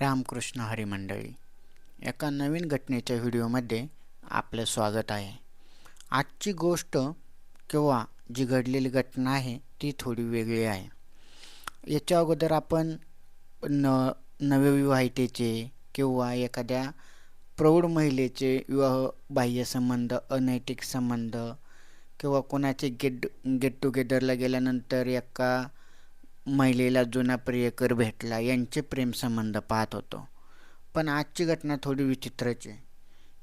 रामकृष्ण हरी मंडळी एका नवीन घटनेच्या व्हिडिओमध्ये आपलं स्वागत आहे. आजची गोष्ट किंवा जी घडलेली घटना आहे ती थोडी वेगळी आहे. याच्या अगोदर आपण न नवविवाहितेचे किंवा एखाद्या प्रौढ महिलेचे विवाह बाह्य संबंध अनैतिक संबंध किंवा कोणाचे गेट गेट टुगेदरला गेल्यानंतर एका महिलेला जुना प्रियकर भेटला यांचे प्रेमसंबंध पाहत होतो. पण आजची घटना थोडी विचित्रची आहे.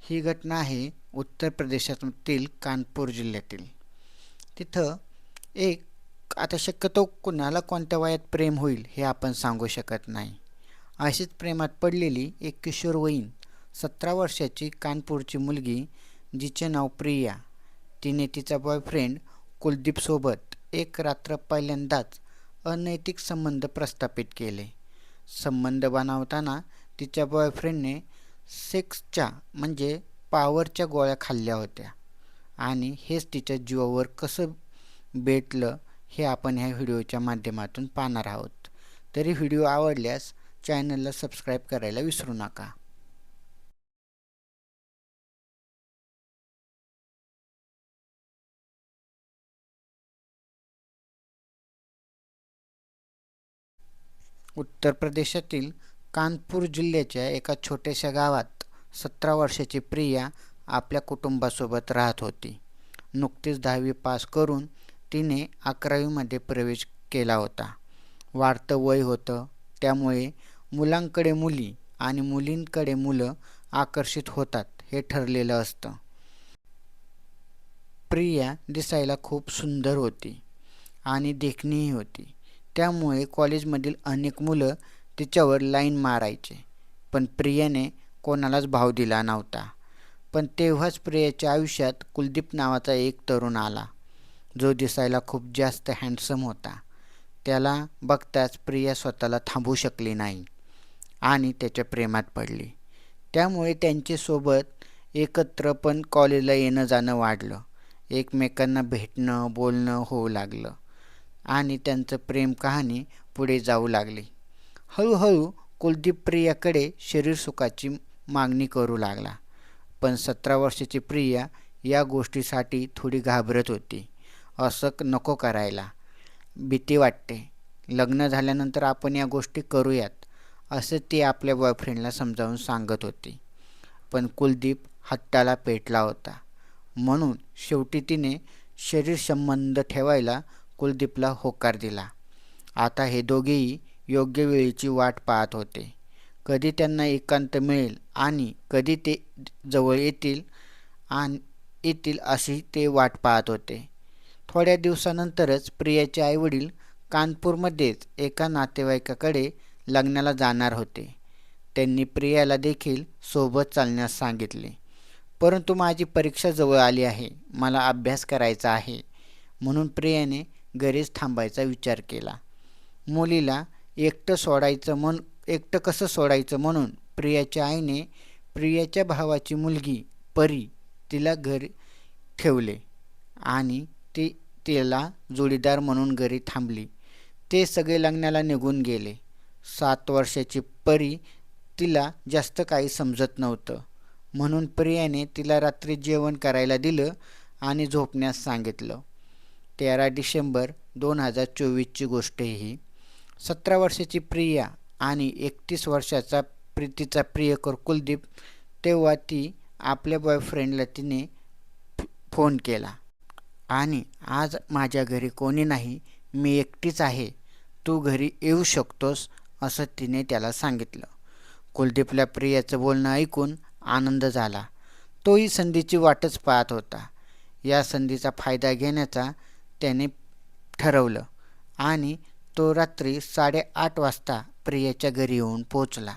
ही घटना आहे उत्तर प्रदेशातील कानपूर जिल्ह्यातील. तिथं एक आता शक्यतो कुणाला कोणत्या वयात प्रेम होईल हे आपण सांगू शकत नाही. अशीच प्रेमात पडलेली एक किशोरवयीन सतरा वर्षाची कानपूरची मुलगी जिचे नाव प्रिया. तिने तिचा बॉयफ्रेंड कुलदीपसोबत एक रात्र पहिल्यांदाच अनैतिक संबंध प्रस्थापित केले. संबंध बनवताना तिच्या बॉयफ्रेंडने सेक्सच्या म्हणजे पावरच्या गोळ्या खाल्ल्या होत्या. आणि हेच तिच्या जीवावर कसं भेटलं हे आपण ह्या व्हिडिओच्या माध्यमातून पाहणार आहोत. तरी व्हिडिओ आवडल्यास चॅनलला सबस्क्राईब करायला विसरू नका. उत्तर प्रदेशातील कानपूर जिल्ह्याच्या एका छोट्याशा गावात सतरा वर्षाची प्रिया आपल्या कुटुंबासोबत राहत होती. नुकतीच दहावी पास करून तिने अकरावीमध्ये प्रवेश केला होता. वाढतं वय होतं त्यामुळे मुलांकडे मुली आणि मुलींकडे मुलं आकर्षित होतात हे ठरलेलं असतं. प्रिया दिसायला खूप सुंदर होती आणि देखणीही होती. त्यामुळे कॉलेजमधील अनेक मुलं तिच्यावर लाईन मारायचे. पण प्रियाने कोणालाच भाव दिला नव्हता. पण तेव्हाच प्रियाच्या आयुष्यात कुलदीप नावाचा एक तरुण आला. जो दिसायला खूप जास्त हँडसम होता. त्याला बघताच प्रिया स्वतःला थांबवू शकली नाही आणि त्याच्या प्रेमात पडली. त्यामुळे त्यांच्यासोबत एकत्र पण कॉलेजला येणं जाणं वाढलं. एकमेकांना भेटणं बोलणं होऊ लागलं. आणि त्यांचं प्रेम कहाणी पुढे जाऊ लागली. हळूहळू कुलदीप प्रियाकडे शरीर सुखाची मागणी करू लागला. पण सतरा वर्षाची प्रिया या गोष्टीसाठी थोडी घाबरत होती. असं नको करायला. भीती वाटते. लग्न झाल्यानंतर आपण या गोष्टी करूयात असं ती आपल्या बॉयफ्रेंडला समजावून सांगत होती. पण कुलदीप हट्टाला पेटला होता. म्हणून शेवटी तिने शरीर संबंध ठेवायला कुलदीपला होकार दिला. आता हे दोघेही योग्य वेळेची वाट पाहत होते. कधी त्यांना एकांत मिळेल आणि कधी ते जवळ येतील आणि येतील अशी ते वाट पाहत होते. थोड्या दिवसानंतरच प्रियाचे आईवडील कानपूरमध्येच एका नातेवाईकाकडे लग्नाला जाणार होते. त्यांनी प्रियाला देखील सोबत चालण्यास सांगितले. परंतु माझी परीक्षा जवळ आली आहे. मला अभ्यास करायचा आहे. म्हणून प्रियाने घरीच थांबायचा विचार केला. मुलीला एकटं सोडायचं म्हण एकटं कसं सोडायचं म्हणून प्रियाच्या आईने प्रियाच्या भावाची मुलगी परी तिला घरी ठेवले आणि ती तिला जोडीदार म्हणून घरी थांबली. ते सगळे लग्नाला निघून गेले. सात वर्षाची परी तिला जास्त काही समजत नव्हतं. म्हणून प्रियाने तिला रात्री जेवण करायला दिलं आणि झोपण्यास सांगितलं. तेरा डिसेंबर दोन हजार चोवीसची गोष्ट ही. सतरा वर्षाची प्रिया आणि एकतीस वर्षाचा प्रीतीचा प्रियकर कुलदीप तेव्हा ती आपल्या बॉयफ्रेंडला तिने फोन केला. आणि आज माझ्या घरी कोणी नाही मी एकटीच आहे तू घरी येऊ शकतोस असं तिने त्याला सांगितलं. कुलदीपला प्रियाचं बोलणं ऐकून आनंद झाला. तोही संधीची वाटच पाहत होता. या संधीचा फायदा घेण्याचा त्याने ठरवलं आणि तो रात्री साडेआठ वाजता प्रियाच्या घरी येऊन पोचला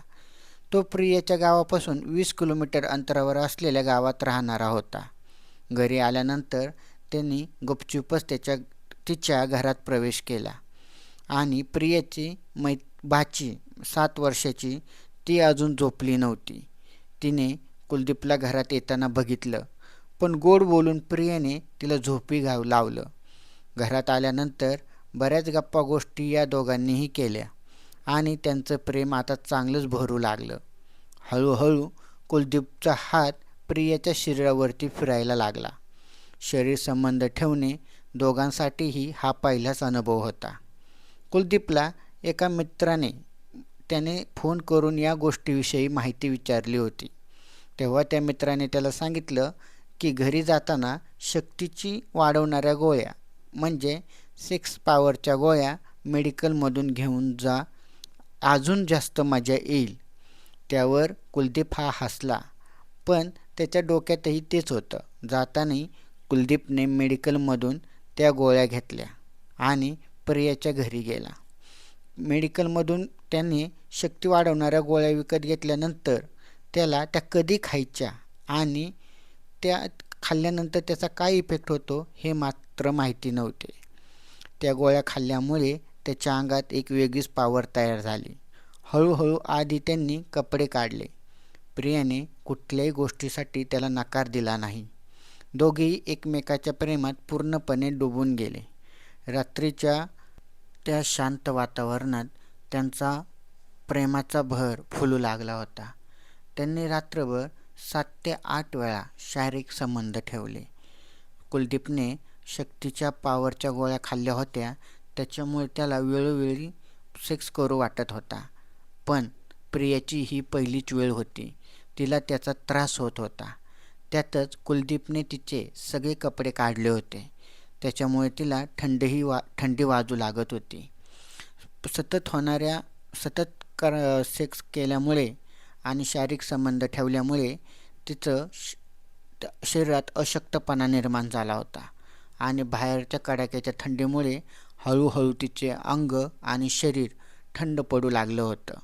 तो प्रियाच्या गावापासून वीस किलोमीटर अंतरावर असलेल्या गावात राहणारा होता. घरी आल्यानंतर त्यांनी गुपचूपच त्याच्या तिच्या घरात प्रवेश केला आणि प्रियाची मै भाची सात वर्षाची ती अजून झोपली नव्हती. तिने कुलदीपला घरात येताना बघितलं पण गोड बोलून प्रियाने तिला झोपी घाव लावलं. घरात आल्यानंतर बऱ्याच गप्पा गोष्टी या दोघांनीही केल्या. आणि त्यांचं प्रेम आता चांगलंच भरू लागलं. हळूहळू कुलदीपचा हात प्रियाच्या शरीरावरती फिरायला लागला. शरीर संबंध ठेवणे दोघांसाठीही हा पहिलाच अनुभव होता. कुलदीपला एका मित्राने त्याने फोन करून या गोष्टीविषयी माहिती विचारली होती. तेव्हा त्या मित्राने त्याला सांगितलं की घरी जाताना शक्तीची वाढवणाऱ्या गोळ्या म्हणजे सिक्स पावरच्या गोळ्या मेडिकलमधून घेऊन जा. अजून जास्त मजा येईल. त्यावर कुलदीप हा हसला. पण त्याच्या डोक्यातही तेच होतं. जाताना कुलदीपने मेडिकलमधून त्या गोळ्या घेतल्या आणि प्रियाच्या घरी गेला. मेडिकलमधून त्याने शक्ती वाढवणाऱ्या गोळ्या विकत घेतल्यानंतर त्याला त्या कधी खायच्या आणि त्या खाल्ल्यानंतर त्याचा काय इफेक्ट होतो हे मात्र माहिती नव्हते. त्या गोळ्या खाल्ल्यामुळे त्याच्या अंगात एक वेगळीच पावर तयार झाली. हळूहळू आधी त्यांनी कपडे काढले. प्रियाने कुठल्याही गोष्टीसाठी त्याला नकार दिला नाही. दोघेही एकमेकाच्या प्रेमात पूर्णपणे डुबून गेले. रात्रीच्या त्या शांत वातावरणात त्यांचा प्रेमाचा भर फुलू लागला होता. त्यांनी रात्रभर सात ते आठ वेळा शारीरिक संबंध ठेवले. कुलदीपने शक्तीच्या पावरच्या गोळ्या खाल्ल्या होत्या. त्याच्यामुळे त्याला वेळोवेळी सेक्स करू वाटत होता. पण प्रियाची ही पहिलीच वेळ होती. तिला त्याचा त्रास होत होता. त्यातच कुलदीपने तिचे सगळे कपडे काढले होते. त्याच्यामुळे तिला थंडही वा थंडी वाजू लागत होती. सतत होणाऱ्या सतत कर सेक्स केल्यामुळे आणि शारीरिक संबंध ठेवल्यामुळे तिचं श शरीरात अशक्तपणा निर्माण झाला होता. आणि बाहेरच्या कडाक्याच्या थंडीमुळे हळूहळू तिचे अंग आणि शरीर थंड पडू लागलं होतं.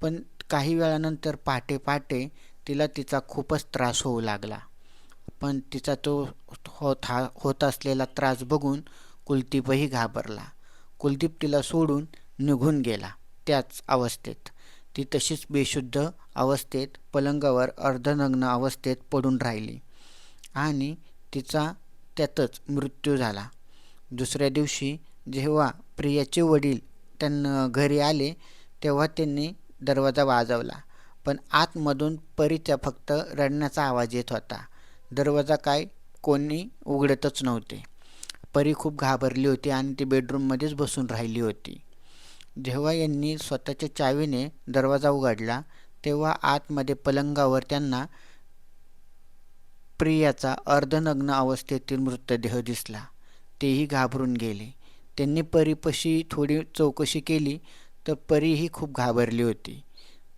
पण काही वेळानंतर पहाटे पहाटे तिला तिचा खूपच त्रास होऊ लागला. पण तिचा तो होत हा होत असलेला त्रास बघून कुलदीपही घाबरला. कुलदीप तिला सोडून निघून गेला त्याच अवस्थेत. ती तशीच बेशुद्ध अवस्थेत पलंगावर अर्धनग्न अवस्थेत पडून राहिली. आणि तिचा त्यातच मृत्यू झाला. दुसऱ्या दिवशी जेव्हा प्रियाचे वडील त्यांना घरी आले तेव्हा त्यांनी दरवाजा वाजवला. पण आतमधून परीचा फक्त रडण्याचा आवाज येत होता. दरवाजा काय कोणी उघडतच नव्हते. परी खूप घाबरली होती आणि ती बेडरूममध्येच बसून राहिली होती. जेव्हा यांनी स्वतःच्या चावीने दरवाजा उघडला तेव्हा आतमध्ये पलंगावर त्यांना प्रियाचा अर्धनग्न अवस्थेतील मृतदेह दिसला. तेही घाबरून गेले. त्यांनी परीपशी थोडी चौकशी केली तर परीही खूप घाबरली होती.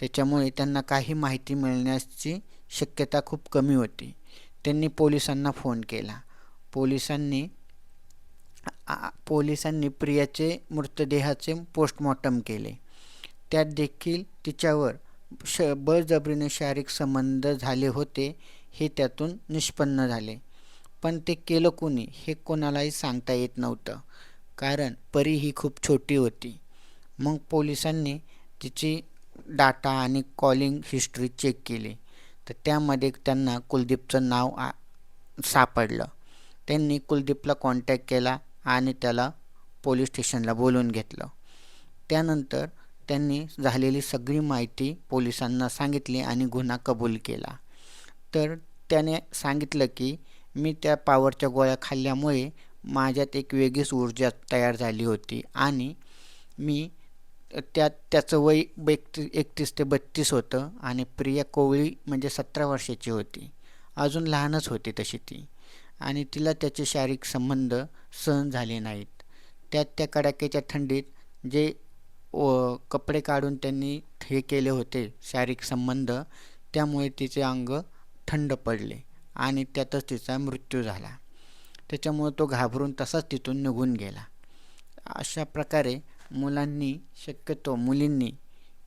त्याच्यामुळे त्यांना काही माहिती मिळण्याची शक्यता खूप कमी होती. त्यांनी पोलिसांना फोन केला. पोलिसांनी पोलिसांनी प्रियाचे मृतदेहाचे पोस्टमॉर्टम केले. त्यात देखील तिच्यावर श बळजबरीने शारीरिक संबंध झाले होते. हे त्यातून निष्पन्न झाले. पण ते केलं कोणी हे कोणालाही सांगता येत नव्हतं. कारण परी ही खूप छोटी होती. मग पोलिसांनी तिची डाटा आणि कॉलिंग हिस्ट्री चेक केली. तर त्यामध्ये त्यांना कुलदीपचं नाव आ सापडलं. त्यांनी कुलदीपला कॉन्टॅक्ट केला आणि त्याला पोलीस स्टेशनला बोलवून घेतलं. त्यानंतर त्यांनी झालेली सगळी माहिती पोलिसांना सांगितली आणि गुन्हा कबूल केला. तर त्याने सांगितलं की मी त्या पावरच्या गोळ्या खाल्ल्यामुळे माझ्यात एक वेगळीच ऊर्जा तयार झाली होती आणि मी त्यात त्याचं वय एकती एकतीस ते बत्तीस होतं आणि प्रिया कोवळी म्हणजे सतरा वर्षाची होती. अजून लहानच होती तशी ती आणि तिला त्याचे शारीरिक संबंध सहन झाले नाहीत. त्यात त्या कडाक्याच्या थंडीत जे कपडे काढून त्यांनी हे केले होते शारीरिक संबंध त्यामुळे तिचे अंग थंड पडले आणि त्यातच तिचा मृत्यू झाला. त्याच्यामुळे तो घाबरून तसाच तिथून निघून गेला. अशा प्रकारे मुलांनी शक्यतो मुलींनी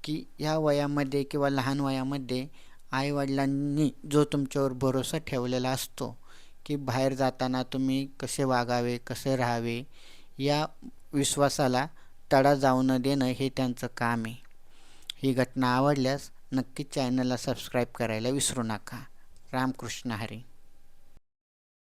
की या वयामध्ये किंवा लहान वयामध्ये आईवडिलांनी जो तुमच्यावर भरोसा ठेवलेला असतो की बाहेर जाताना तुम्ही कसे वागावे कसे राहावे या विश्वासाला तडा जाऊ न देणं हे त्यांचं काम आहे. ही घटना आवडल्यास नक्की चॅनलला सबस्क्राईब करायला विसरू नका. रामकृष्ण हरी.